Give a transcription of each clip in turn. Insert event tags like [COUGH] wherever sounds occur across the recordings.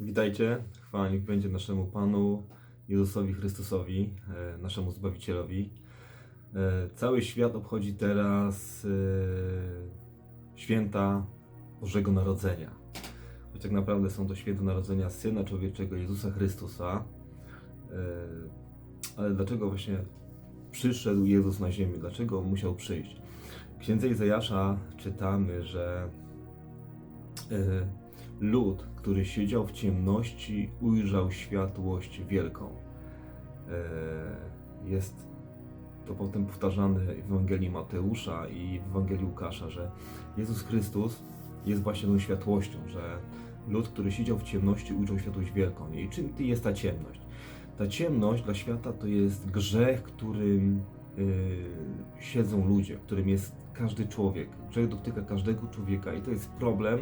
Witajcie, chwała niech będzie naszemu Panu Jezusowi Chrystusowi, e, naszemu Zbawicielowi. E, Cały świat obchodzi teraz e, święta Bożego Narodzenia. Choć tak naprawdę są to święta Narodzenia Syna Człowieczego Jezusa Chrystusa. Ale dlaczego właśnie przyszedł Jezus na ziemię? Dlaczego on musiał przyjść? W księdze Izajasza czytamy, że lud, który siedział w ciemności, ujrzał światłość wielką. E, Jest to potem powtarzane w Ewangelii Mateusza i w Ewangelii Łukasza, że Jezus Chrystus jest właśnie tą światłością, że lud, który siedział w ciemności, ujrzał światłość wielką. I czym ty jest ta ciemność? Ta ciemność dla świata to jest grzech, którym y, siedzą ludzie, którym jest każdy człowiek. Grzech dotyka każdego człowieka i to jest problem,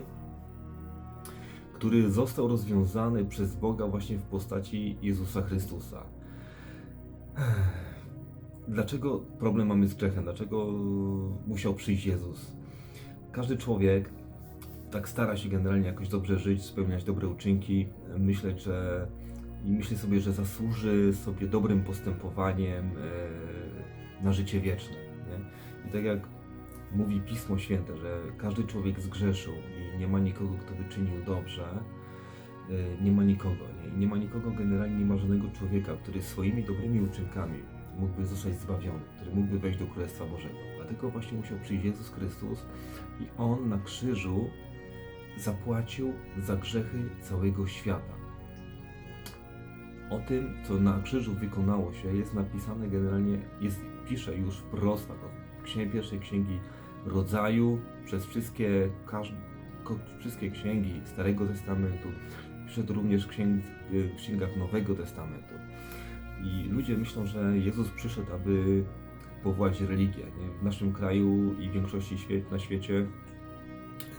który został rozwiązany przez Boga właśnie w postaci Jezusa Chrystusa. Dlaczego problem mamy z grzechem? Dlaczego musiał przyjść Jezus? Każdy człowiek tak stara się generalnie jakoś dobrze żyć, spełniać dobre uczynki, myśleć, że i myśli sobie, że zasłuży sobie dobrym postępowaniem e, na życie wieczne. Nie? I tak jak mówi Pismo Święte, że każdy człowiek zgrzeszył nie ma nikogo, kto by czynił dobrze, y, nie ma nikogo. Nie? I nie ma nikogo, generalnie nie ma żadnego człowieka, który swoimi dobrymi uczynkami mógłby zostać zbawiony, który mógłby wejść do Królestwa Bożego. Dlatego właśnie musiał przyjść Jezus Chrystus i On na krzyżu zapłacił za grzechy całego świata. O tym, co na krzyżu wykonało się, jest napisane generalnie, jest, pisze już wprost księgi, pierwszej księgi rodzaju, przez wszystkie, każ, ko, wszystkie księgi Starego Testamentu, pisze to również w księg, księgach Nowego Testamentu. I ludzie myślą, że Jezus przyszedł, aby powołać religię. Nie? W naszym kraju i w większości świe- na świecie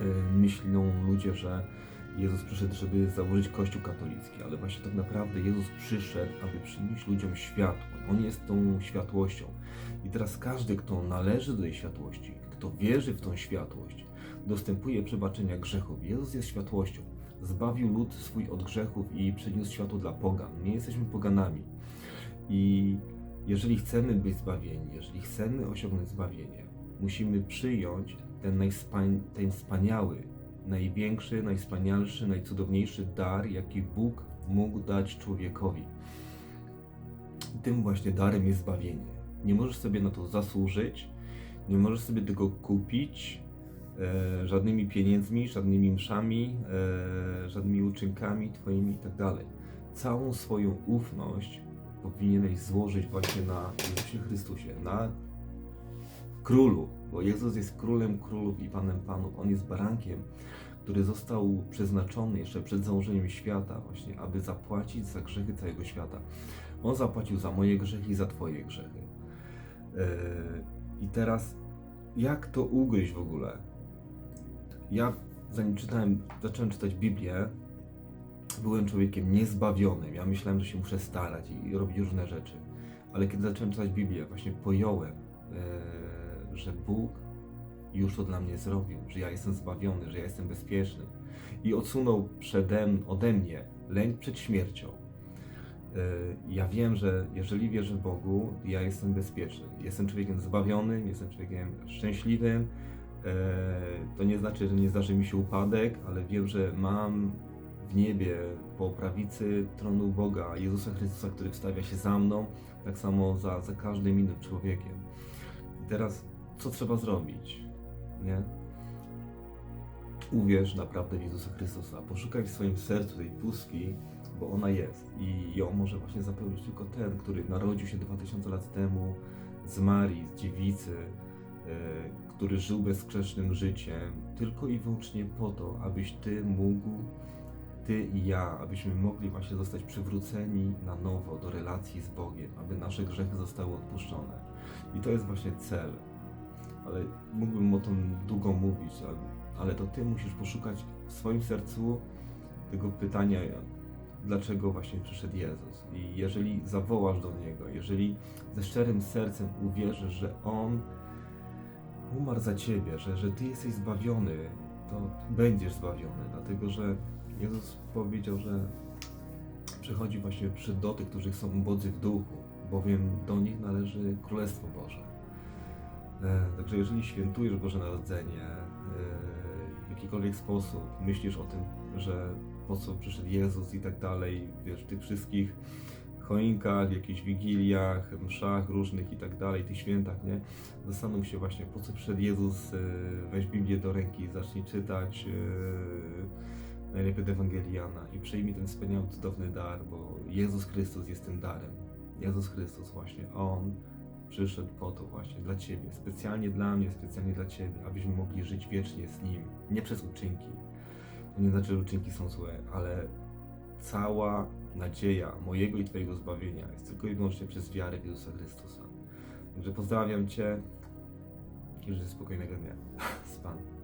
e, myślą ludzie, że Jezus przyszedł, żeby założyć Kościół katolicki, ale właśnie tak naprawdę Jezus przyszedł, aby przynieść ludziom światło. On jest tą światłością. I teraz każdy, kto należy do tej światłości, kto wierzy w tą światłość, dostępuje przebaczenia grzechów. Jezus jest światłością. Zbawił lud swój od grzechów i przyniósł światło dla pogan. Nie jesteśmy poganami. I jeżeli chcemy być zbawieni, jeżeli chcemy osiągnąć zbawienie, musimy przyjąć ten, ten wspaniały, największy, najwspanialszy, najcudowniejszy dar, jaki Bóg mógł dać człowiekowi. Tym właśnie darem jest zbawienie. Nie możesz sobie na to zasłużyć, nie możesz sobie tego kupić żadnymi pieniędzmi, żadnymi mszami, e, żadnymi uczynkami Twoimi itd. Całą swoją ufność powinieneś złożyć właśnie na Jezusie Chrystusie, na Królu, bo Jezus jest Królem Królów i Panem Panów. On jest barankiem, który został przeznaczony jeszcze przed założeniem świata właśnie, aby zapłacić za grzechy całego świata. On zapłacił za moje grzechy i za Twoje grzechy. Yy, I teraz, jak to ugryźć w ogóle? Ja, zanim czytałem, zacząłem czytać Biblię, byłem człowiekiem niezbawionym. Ja myślałem, że się muszę starać i, robić różne rzeczy. Ale kiedy zacząłem czytać Biblię, właśnie pojąłem, yy, że Bóg już to dla mnie zrobił, że ja jestem zbawiony, że ja jestem bezpieczny. I odsunął przede, ode mnie lęk przed śmiercią. Yy, Ja wiem, że jeżeli wierzę w Bogu, ja jestem bezpieczny. Jestem człowiekiem zbawionym, jestem człowiekiem szczęśliwym. Yy, To nie znaczy, że nie zdarzy mi się upadek, ale wiem, że mam w niebie po prawicy tronu Boga, Jezusa Chrystusa, który wstawia się za mną, tak samo za, za każdym innym człowiekiem. I teraz, co trzeba zrobić? Nie? Uwierz naprawdę w Jezusa Chrystusa. Poszukaj w swoim sercu tej pustki, bo ona jest. I ją może właśnie zapełnić tylko ten, który narodził się 2000 lat temu z Marii, z dziewicy, e, który żył bezgrzesznym życiem, tylko i wyłącznie po to, abyś Ty mógł, Ty i ja, abyśmy mogli właśnie zostać przywróceni na nowo do relacji z Bogiem, aby nasze grzechy zostały odpuszczone. I to jest właśnie cel. Ale mógłbym o tym długo mówić, ale, ale to Ty musisz poszukać w swoim sercu tego pytania, dlaczego właśnie przyszedł Jezus. I jeżeli zawołasz do Niego, jeżeli ze szczerym sercem uwierzysz, że On umarł za Ciebie, że, że Ty jesteś zbawiony, to będziesz zbawiony, dlatego że Jezus powiedział, że przychodzi właśnie przy do tych, którzy są ubodzy w duchu, bowiem do nich należy Królestwo Boże. E, Także jeżeli świętujesz Boże Narodzenie e, w jakikolwiek sposób, myślisz o tym, że po co przyszedł Jezus i tak dalej, wiesz, tych wszystkich choinkach, jakichś wigiliach, mszach różnych i tak dalej, tych świętach, nie? Zastanów się właśnie, po co przyszedł Jezus, e, weź Biblię do ręki, zacznij czytać, e, najlepiej od Ewangelii Jana i przyjmij ten wspaniały, cudowny dar, bo Jezus Chrystus jest tym darem. Jezus Chrystus właśnie, On przyszedł po to właśnie dla Ciebie, specjalnie dla mnie, specjalnie dla Ciebie, abyśmy mogli żyć wiecznie z Nim, nie przez uczynki. To nie znaczy, że uczynki są złe, ale cała nadzieja mojego i Twojego zbawienia jest tylko i wyłącznie przez wiarę w Jezusa Chrystusa. Także pozdrawiam Cię i życzę spokojnego dnia [LAUGHS] z Panem.